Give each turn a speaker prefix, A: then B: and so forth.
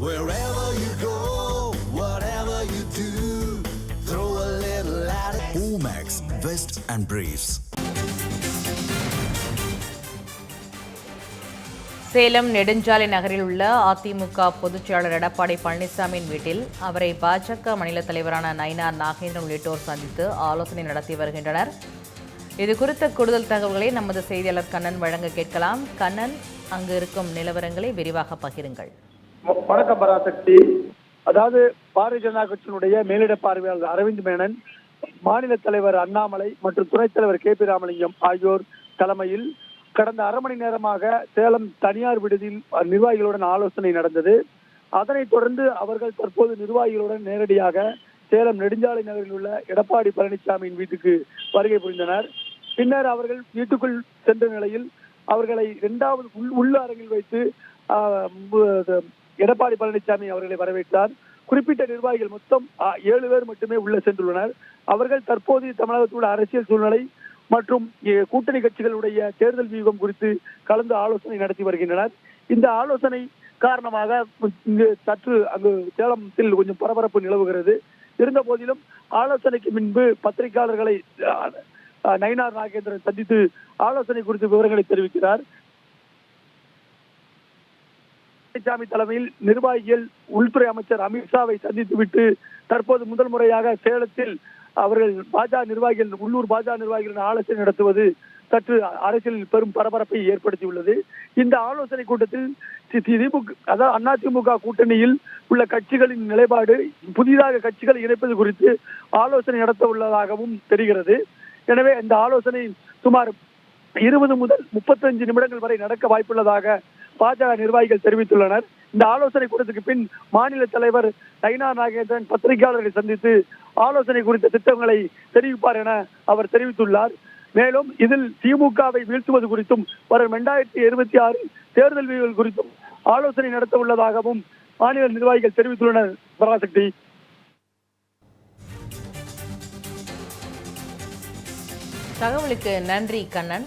A: Wherever you go, whatever you do, throw a little at it. Omax, Vest and Briefs.
B: Salem நெடுஞ்சாலை நகரில் உள்ள அதிமுக பொதுச்செயலாளர் எடப்பாடி பழனிசாமியின் வீட்டில் அவரை பாஜக மாநில தலைவரான நயினார் நாகேந்திரன் உள்ளிட்டோர் சந்தித்து ஆலோசனை நடத்தி வருகின்றனர் இது குறித்த கூடுதல் தகவல்களை நமது செய்தியாளர் கண்ணன் வழங்க கேட்கலாம் கண்ணன் அங்கு இருக்கும் நிலவரங்களை விரிவாக பகிருங்கள்
C: வணக்கம் பராசக்தி அதாவது பாரதிய ஜனதா கட்சியினுடைய மேலிட பார்வையாளர் அரவிந்த் மேனன் மாநில தலைவர் அண்ணாமலை மற்றும் துணைத் தலைவர் கே பி ராமலிங்கம் ஆகியோர் தலைமையில் கடந்த அரை மணி நேரமாக சேலம் தனியார் விடுதியில் நிர்வாகிகளுடன் ஆலோசனை நடந்தது. அதனைத் தொடர்ந்து அவர்கள் தற்போது நிர்வாகிகளுடன் நேரடியாக சேலம் நெடுஞ்சாலை நகரில் உள்ள எடப்பாடி பழனிசாமியின் வீட்டுக்கு வருகை புரிந்தனர். பின்னர் அவர்கள் வீட்டுக்குள் சென்ற நிலையில் அவர்களை இரண்டாவது உள் உள்ள அரங்கில் வைத்து எடப்பாடி பழனிசாமி அவர்களை வரவேற்றார். குறிப்பிட்ட நிர்வாகிகள் மொத்தம் ஏழு பேர் மட்டுமே உள்ள சென்றுள்ளனர். அவர்கள் தற்போது தமிழகத்தில் உள்ள அரசியல் சூழ்நிலை மற்றும் கூட்டணி கட்சிகளுடைய தேர்தல் வியூகம் குறித்து கலந்து ஆலோசனை நடத்தி வருகின்றனர். இந்த ஆலோசனை காரணமாக இங்கு சற்று அங்கு சேலத்தில் கொஞ்சம் பரபரப்பு நிலவுகிறது. இருந்த போதிலும் ஆலோசனைக்கு முன்பு பத்திரிகையாளர்களை நயினார் நாகேந்திரன் சந்தித்து ஆலோசனை குறித்து விவரங்களை தெரிவிக்கிறார். பழனிசாமி தலைமையில் நிர்வாகிகள் உள்துறை அமைச்சர் அமித்ஷாவை சந்தித்துவிட்டு தற்போது முதல் முறையாக சேலத்தில் அவர்கள் பாஜக நிர்வாகிகள் உள்ளூர் பாஜக நிர்வாகிகளின் ஆலோசனை நடத்துவது சற்று அரசியலில் பெரும் பரபரப்பை ஏற்படுத்தியுள்ளது. இந்த ஆலோசனை கூட்டத்தில் திமுக அதாவது அதிமுக கூட்டணியில் உள்ள கட்சிகளின் நிலைப்பாடு புதிதாக கட்சிகளை இணைப்பது குறித்து ஆலோசனை நடத்த உள்ளதாகவும் தெரிகிறது. எனவே இந்த ஆலோசனை சுமார் இருபது முதல் முப்பத்தஞ்சு நிமிடங்கள் வரை நடக்க வாய்ப்புள்ளதாக பாஜக நிர்வாகிகள் தெரிவித்துள்ளனர். இந்த ஆலோசனை கூட்டத்துக்கு பின் மாநில தலைவர் நயினா நாகேந்திரன் பத்திரிகையாளர்களை சந்தித்து ஆலோசனை குறித்த திட்டங்களை தெரிவிப்பார் என அவர் தெரிவித்துள்ளார். மேலும் இதில் திமுகவை வீழ்த்துவது குறித்தும் வரும் இரண்டாயிரத்தி இருபத்தி ஆறு தேர்தல் விதிகள் குறித்தும் ஆலோசனை நடத்த உள்ளதாகவும் மாநில நிர்வாகிகள் தெரிவித்துள்ளனர். பராசக்தி
B: தகவலுக்கு நன்றி கண்ணன்.